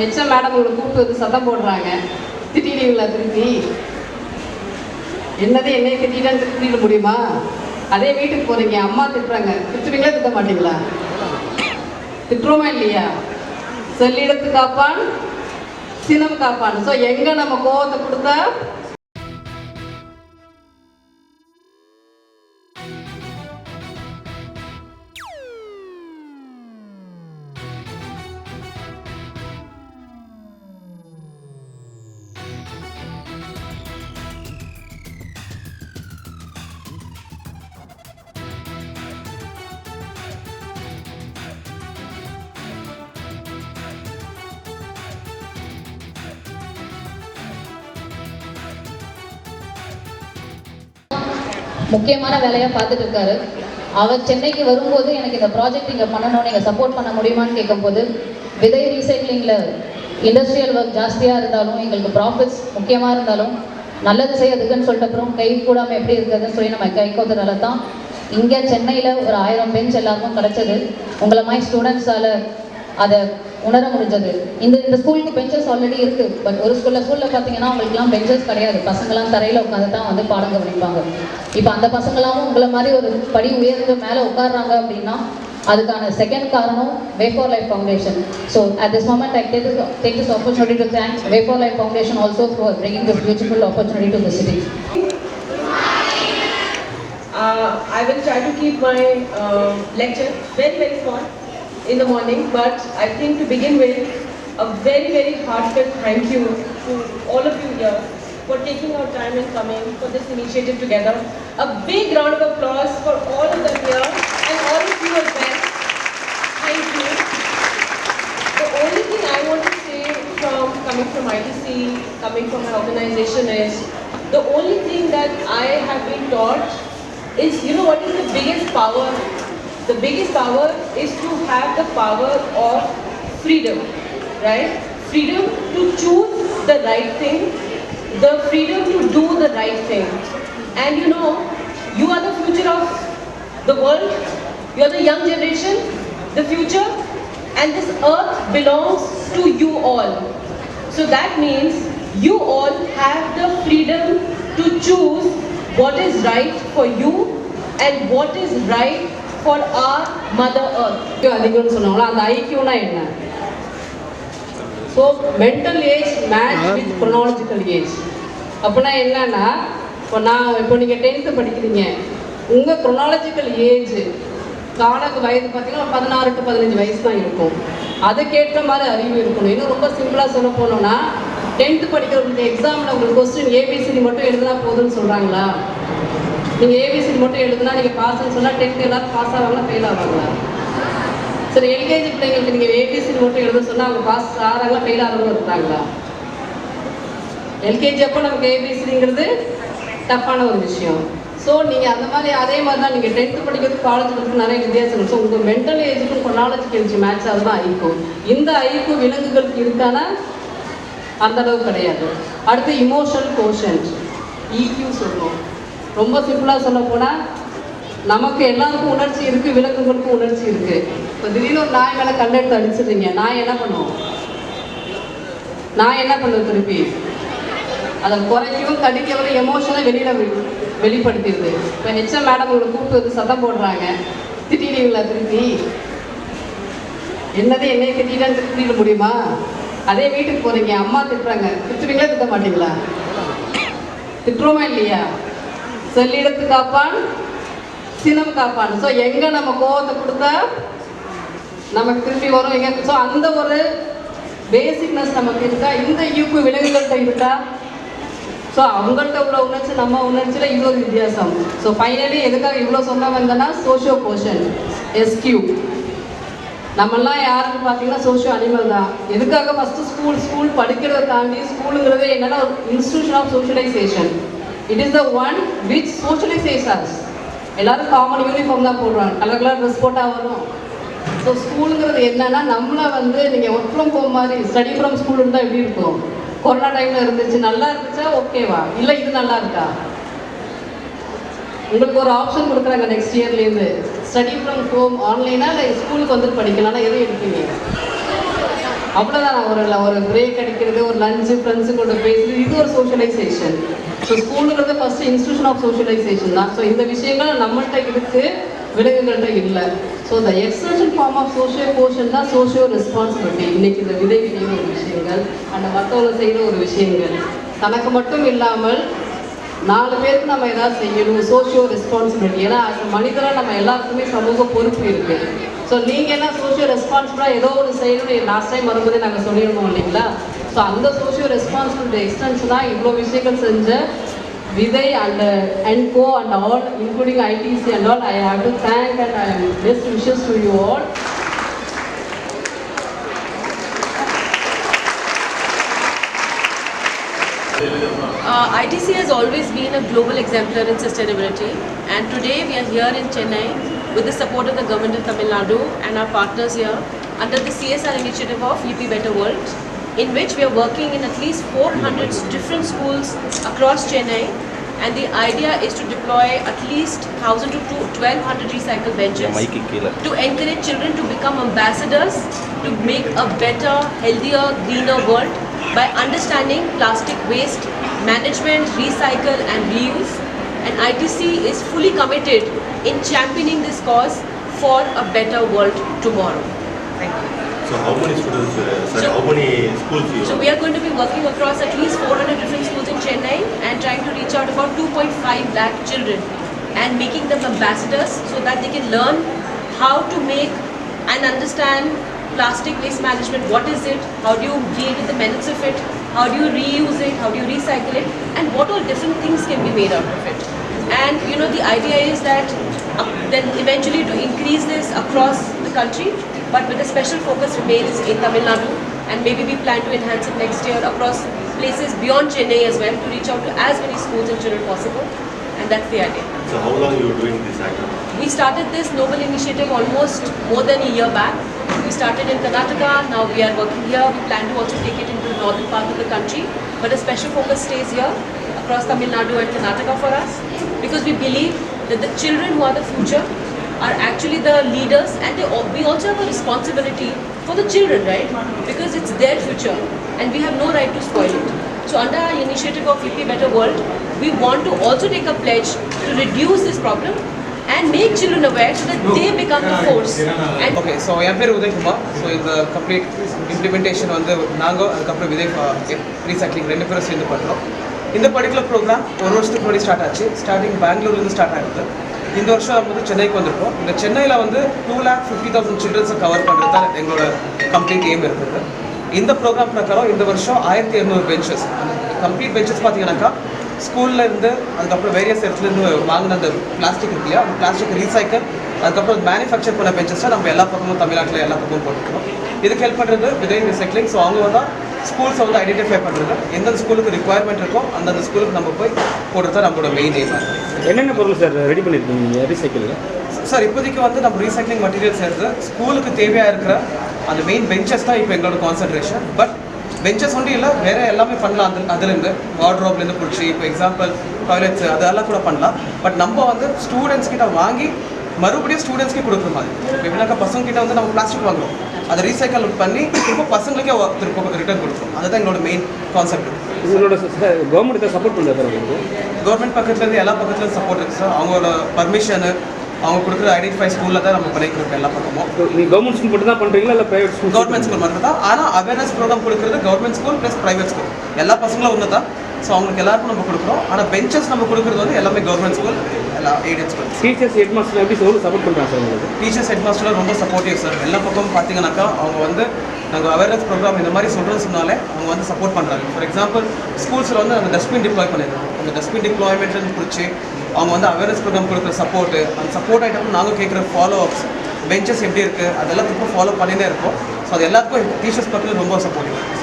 HM madam உங்களை கூப்பிட்டு வந்து சத்தம் போடுறாங்க. திட்டிடுவீங்களா திருப்பி என்னதே என்னை திட்டான்னு திருப்பிட முடியுமா? அதே வீட்டுக்கு போறீங்க அம்மா திட்டுறாங்க. திட்டுவீங்களா திட்ட மாட்டீங்களா? திட்டுறோமா இல்லையா? சொல்லிடத்து காப்பான் சினம் காப்பான். ஸோ எங்கே நம்ம கோவத்தை கொடுத்தா முக்கியமான வேலையாக பார்த்துட்டு இருக்காரு. அவர் சென்னைக்கு வரும்போது எனக்கு இந்த ப்ராஜெக்ட் இங்கே பண்ணணும் நீங்கள் சப்போர்ட் பண்ண முடியுமான்னு கேட்கும்போது விதை ரீசைக்ளிங்கில் இண்டஸ்ட்ரியல் ஒர்க் ஜாஸ்தியாக இருந்தாலும் எங்களுக்கு ப்ராஃபிட்ஸ் முக்கியமாக இருந்தாலும் நல்லது செய்யறதுக்குன்னு சொல்லிட்டு அப்புறம் கை கூடாமல் எப்படி இருக்கிறதுன்னு சொல்லி நம்ம கை கோத்தனால தான் இங்கே சென்னையில் ஒரு ஆயிரம் பெஞ்ச் எல்லாருக்கும் கிடச்சது. உங்களை மாதிரி ஸ்டூடெண்ட்ஸால் அதை உணர முடிஞ்சது. இந்த இந்த ஸ்கூலுக்கு பெஞ்சஸ் ஆல்ரெடி இருக்கு. பட் ஒரு ஸ்கூல்ல ஸ்கூல்ல பார்த்தீங்கன்னா உங்களுக்குலாம் பெஞ்சஸ் கிடையாது. பசங்களாம் தரையில உட்காந்து தான் வந்து பாடம் கவனிப்பாங்க. இப்போ அந்த பசங்களாவும் உங்களை மாதிரி ஒரு படி உயர்ந்து மேலே உட்கார்றாங்க அப்படின்னா அதுக்கான செகண்ட் காரணம் way for life foundation so at this moment I take this take this opportunity to thanks way for life foundation also for bringing this beautiful opportunity to the city Uh, I will try to keep my uh, lecture very, very small. In the morning, but I think to begin with, a very, very heartfelt thank you to all of you here for taking our time and coming for this initiative together. A big round of applause for all of them here and all of you as well. Thank you. The only thing I want to say from coming from ITC, coming from my organization is the only thing that I have been taught is you know what is the biggest power? The biggest power is to have the power of freedom, right? Freedom to choose the right thing, the freedom to do the right thing. And you know, you are the future of the world, you are the young generation, the future, and this earth belongs to you all. So that means you all have the freedom to choose what is right for you and what is right for our mother earth அதிகம்னு சொன்னாங்களா? அந்த ஐக்கியம்னா என்ன? So mental age match with chronological age அப்படின்னா என்னன்னா இப்போ நான் இப்போ நீங்கள் டென்த்து படிக்கிறீங்க. உங்கள் க்ரொனாலஜிக்கல் ஏஜ் காலக்கு வயது பார்த்தீங்கன்னா ஒரு பதினாறு டு பதினஞ்சு வயசு தான் இருக்கும். அதுக்கேற்ற மாதிரி அறிவு இருக்கணும். இன்னும் ரொம்ப சிம்பிளாக சொல்ல போனோம்னா டென்த்து படிக்கிறவங்களுக்கு எக்ஸாமில் உங்களுக்கு கொஸ்டின் ஏபிசிடி மட்டும் எழுதுனா போதும்னு சொல்கிறாங்களா நீங்கள் ஏபிசி மட்டும் எழுதுனா நீங்கள் பாஸ்ன்னு சொன்னால் டென்த்து எல்லாரும் பாஸ் ஆவாங்களா ஃபெயில் ஆவாங்களா? சரி எல்கேஜி பிள்ளைங்களுக்கு நீங்கள் ஏபிசி மட்டும் எழுத சொன்னால் அவங்க பாஸ் ஆறாங்களா ஃபெயில் ஆகிறவங்க இருக்கிறாங்களா எல்கேஜி அப்போ நமக்கு ஏபிசிங்கிறது டஃப்பான ஒரு விஷயம். ஸோ நீங்கள் அந்த மாதிரி அதே மாதிரி தான் நீங்கள் டென்த்து படிக்கிறது காலேஜ் படிக்கிறது நிறைய வித்தியாசம் ஸோ உங்கள் மென்டல் ஏஜுக்கும் நாலேஜுக்கு ஏஜ் மேட்ச் அதுதான் ஐக்கும் இந்த ஐக்கும் விலங்குகளுக்கு இருக்கானா? அந்த அளவு கிடையாது. அடுத்து இமோஷனல் கோஷன்ட் ஈக்யூ சொல்லுவோம். ரொம்ப சிம்பிளாக சொல்ல போனால் நமக்கு எல்லாருக்கும் உணர்ச்சி இருக்குது விலங்குகளுக்கும் உணர்ச்சி இருக்குது இப்போ திடீர்னு ஒரு நாய் மேலே கல்லெடுத்து அடிச்சிடுறீங்க நாய் என்ன பண்ணுவோம் நான் என்ன பண்ணுவேன் திருப்பி? அதை குறைக்கவும் கடிக்கவும் எமோஷனாக வெளியில் வெளி- வெளிப்படுத்திடுது. இப்போ ஹெச்எம் மேடம் உங்களை கூப்பிட்டு வந்து சத்தம் போடுறாங்க. திட்டிடுவீங்களா திருப்பி? என்னது என்னை திட்டான்னு திட்டிட முடியுமா? அதே வீட்டுக்கு போகிறீங்க அம்மா திட்டுறாங்க. திட்டுவீங்களா திட்ட மாட்டீங்களா? திட்டுறோமா இல்லையா? சொல்லிடத்து காப்பான் சினம் காப்பான். ஸோ எங்கே நம்ம கோவத்தை கொடுத்தா நமக்கு திரும்பி வரும்? எங்க? ஸோ அந்த ஒரு பேசிக்னஸ் நமக்கு இருக்கா? இந்த ஈர்ப்பு விலங்குகள்கிட்ட இருக்கா? ஸோ அவங்கள்ட்ட உள்ள உணர்ச்சி நம்ம உணர்ச்சியில் இது ஒரு வித்தியாசம். ஸோ ஃபைனலி எதுக்காக இவ்வளோ சொன்ன வந்தேன்னா சோஷியோ கோஷன் எஸ்கியூ நம்மெல்லாம் யாருன்னு பார்த்தீங்கன்னா சோஷியோ அனிமல் தான். எதுக்காக ஃபஸ்ட்டு ஸ்கூல் ஸ்கூல் படிக்கிறத தாண்டி ஸ்கூலுங்கிறது என்னென்னா ஒரு institution of socialisation it is the one which socialisations எல்லாரும் காமன் யூனிஃபார்ம் தான் போடுறாங்க. கலர் கலர் ட்ரெஸ் போட்டால் வரும். ஸோ ஸ்கூலுங்கிறது என்னன்னா நம்மளை வந்து நீங்கள் ஒர்க் ஃப்ரம் ஹோம் மாதிரி ஸ்டடி ஃப்ரம் ஸ்கூல் இருந்தால் எப்படி இருக்கும்? கொரோனா டைமில் இருந்துச்சு நல்லா இருந்துச்சா? ஓகேவா இல்லை இது நல்லா இருக்கா? உங்களுக்கு ஒரு ஆப்ஷன் கொடுக்குறாங்க நெக்ஸ்ட் இயர்லேருந்து ஸ்டடி ஃப்ரம் ஹோம் ஆன்லைனா இல்லை ஸ்கூலுக்கு வந்து படிக்கலாம்னா எதுவும் எடுப்பீங்க? அவ்வளோதான் ஒரு ஒரு பிரேக் அடிக்கிறது ஒரு லஞ்சு ஃப்ரெண்ட்ஸு கூட பேசுறது இது ஒரு சோஷியலைசேஷன் ஸோ ஸ்கூலுங்கிறது ஃபஸ்ட்டு இன்ஸ்டியூஷன் ஆஃப் சோஷியலைசேஷன் தான். ஸோ இந்த விஷயங்கள் நம்மள்கிட்ட இருக்கு விலங்குகள்கிட்ட இல்லை. So the extension form of socio portion தான் சோஷியோ ரெஸ்பான்சிபிலிட்டி இன்னைக்கு இந்த விதை விதையும் ஒரு விஷயங்கள் அந்த மற்றவங்க செய்கிற ஒரு விஷயங்கள். தனக்கு மட்டும் இல்லாமல் நாலு பேருக்கு நம்ம ஏதாவது செய்யணும் சோஷியோ ரெஸ்பான்சிபிலிட்டி ஏன்னா மனிதராக நம்ம எல்லாருக்குமே சமூக பொறுப்பு இருக்குது ஸோ நீங்கள் என்ன சோஷியோ ரெஸ்பான்சிபிளாக ஏதோ ஒரு செய்யணும்னு லாஸ்ட் டைம் வரும்போதே நாங்கள் சொல்லியிருந்தோம் இல்லைங்களா? ஸோ அந்த சோஷியோ ரெஸ்பான்சிபிலிட்டி தான் இவ்வளோ விஷயங்கள் செஞ்ச விதை and and go and all including ITC and all I have to thank and I best wishes to you all Uh, ITC has always been a global exemplar in sustainability, and today we are here in Chennai with the support of the government of Tamil Nadu and our partners here under the CSR initiative of UP Better World in which we are working in at least 400 different schools across Chennai and the idea is to deploy at least 1000 to 1200 recycle benches to encourage children to become ambassadors to make a better, healthier, greener world by understanding plastic waste management, recycle and reuse and ITC is fully committed in championing this cause for a better world tomorrow. Thank you. So how many students, uh, so, how many schools you So we are going to be working across at least 400 different schools in Chennai and trying to reach out about 2.5 lakh children and making them ambassadors so that they can learn how to make and understand plastic waste management, what is it, how do you deal with the merits of it, how do you reuse it? How do you recycle it? And what all different things can be made out of it? And you know the idea is that uh, then eventually to increase this across the country, but with a special focus remains in Tamil Nadu, and maybe we plan to enhance it next year across places beyond Chennai as well to reach out to as many schools and children possible, that's the idea. so how long you are doing this activity We started this noble initiative almost more than a year back. We started in Karnataka, now we are working here. We plan to also take it into the northern part of the country, but a special focus stays here across Tamil Nadu and Karnataka for us because we believe that the children who are the future are actually the leaders and they, we also have a responsibility for the children, right? Because it's their future and we have no right to spoil it. So under our initiative of VP Better World, we want to also take a pledge to reduce this problem and make children aware so that they become the force. And okay so என் பேர் Udayakumar so இந்த complete implementation வந்து நாங்கள் அதுக்கப்புறம் விதை recycling ரெண்டு பேரும் சேர்ந்து பண்ணுறோம் இந்த பர்டிகுலர் ப்ரோக்ராம் ஒரு வருஷத்துக்கு முன்னாடி ஸ்டார்ட் ஆச்சு. ஸ்டார்டிங் பெங்களூர்லேருந்து ஸ்டார்ட் ஆகுது. இந்த வருஷம் நம்ம வந்து சென்னைக்கு வந்திருக்கோம். இந்த சென்னையில் வந்து டூ லேக் ஃபிஃப்டி தௌசண்ட் சில்ட்ரன்ஸை கவர் பண்ணுறது தான் எங்களோட கம்ப்ளீட் எய்ம் இருக்குது இந்த ப்ரோக்ராம் பிரகாரம் இந்த வருஷம் ஆயிரத்தி இரநூறு பெஞ்சஸ் கம்ப்ளீட் பெஞ்சஸ் பார்த்தீங்கன்னாக்கா ஸ்கூல்ல இருந்து அதுக்கப்புறம் வேரியஸ் இடத்துலேருந்து வாங்கின அந்த பிளாஸ்டிக் இருக்கு இல்லையா? அந்த பிளாஸ்டிக் ரீசைக்கிள் அதுக்கப்புறம் மேனுஃபேக்சர் பண்ண பெஞ்சஸ் நம்ம எல்லா பக்கமும் தமிழ்நாட்டில் எல்லா பக்கமும் போட்டுருக்கோம் இதுக்கு ஹெல்ப் பண்ணுறது விதை ரீசைக்ளிங் ஸோ அவங்க வந்து ஸ்கூல்ஸை வந்து ஐடென்டிஃபை பண்ணுறது எந்தெந்த ஸ்கூலுக்கு ரிக்குவயர்மெண்ட் இருக்கோ அந்தந்த ஸ்கூலுக்கு நம்ம போய் போடுறது தான் நம்மளோட மெயின் எய்ம் என்னென்ன பொருள் சார் ரெடி பண்ணியிருக்கீங்க நீங்கள் ரீசைக்கிளில் சார் இப்போதைக்கு வந்து நம்ம ரீசைக்ளிங் மெட்டீரியல்ஸ் எடுத்து ஸ்கூலுக்கு தேவையாக இருக்கிற அந்த மெயின் பெஞ்சஸ் தான் இப்போ எங்களோட கான்சன்ட்ரேஷன் பட் பெஞ்சஸ் ஒன்றும் இல்லை வேறு எல்லாமே பண்ணலாம். அந்த அதுலேருந்து வார்ட்ரோப்லேருந்து பிடிச்சி இப்போ எக்ஸாம்பிள் டாய்லெட்ஸ் அதெல்லாம் கூட பண்ணலாம். பட் நம்ம வந்து ஸ்டூடெண்ட்ஸ் கிட்ட வாங்கி மறுபடியும் ஸ்டூடெண்ட்ஸ்க்கே கொடுக்குற மாதிரி. எப்படின்னாக்கா பசங்க கிட்ட வந்து நம்ம பிளாஸ்டிக் வாங்குறோம். அதை ரீசைக்கிள் பண்ணி திரும்ப பசங்களுக்கே திரும்ப ரிட்டர்ன் கொடுக்குறோம். அதுதான் எங்களோட மெயின் கான்செப்ட் உங்களோட கவர்மெண்ட் சப்போர்ட் பண்ணுறது கவர்மெண்ட் பக்கத்துலேருந்து எல்லா பக்கத்துலேயும் சப்போர்ட் இருக்குது சார். அவங்களோட பர்மிஷனு அவங்க கொடுக்குற ஐடென்டிஃபை ஸ்கூலில் தான் நம்ம பண்ணிக்கிறோம் எல்லா பக்கமும் நீங்கள் கவர்மெண்ட் ஸ்கூல் மட்டும் தான் பண்ணுறீங்களா இல்லை ப்ரைவேட் ஸ்கூல் கவர்மெண்ட் ஸ்கூல் மட்டும் தான் ஆனால் அவேர்னஸ் ப்ரோக்ராம் கொடுக்குறது government school plus private school எல்லா பசங்களும் ஒன்று தான் ஸோ அவங்களுக்கு எல்லாருக்கும் நம்ம கொடுக்குறோம். ஆனால் பெஞ்சஸ் நம்ம கொடுக்குறது வந்து எல்லாமே கவர்மெண்ட் ஸ்கூல் எல்லா aided school teachers head master எப்படி எவ்வளோ சப்போர்ட் பண்ணுறாங்க சார் உங்களுக்கு? டீச்சர்ஸ் ஹெட் மாஸ்டர்லாம் ரொம்ப சப்போர்ட்டிவ் சார் எல்லா பக்கமும் பார்த்தீங்கன்னாக்கா அவங்க வந்து நாங்கள் அவேர்னஸ் ப்ரோக்ராம் இந்த மாதிரி சொல்கிறோன்னு சொன்னாலே அவங்க வந்து சப்போர்ட் பண்ணுறாங்க ஃபார் எக்ஸாம்பிள் ஸ்கூல்ஸில் வந்து அந்த டஸ்ட்பின் டிப்ளாய் பண்ணியிருக்கோம் அந்த டஸ்ட்பின் டிப்ளாய்மெண்ட்னு பிடிச்சி அவங்க வந்து அவேர்னஸ் ப்ரோக்ராம் கொடுக்குற சப்போர்ட்டு அந்த சப்போர்ட் ஐட்டம் நாங்கள் கேட்குற ஃபாலோ அப்ஸ் பெஞ்சஸ் எப்படி இருக்குது அதெல்லாம் திரும்ப ஃபாலோ பண்ணினே இருக்கோம் ஸோ அது எல்லாத்துக்கும் டீச்சர்ஸ் பக்கத்தில் ரொம்ப சப்போர்ட்டிவ்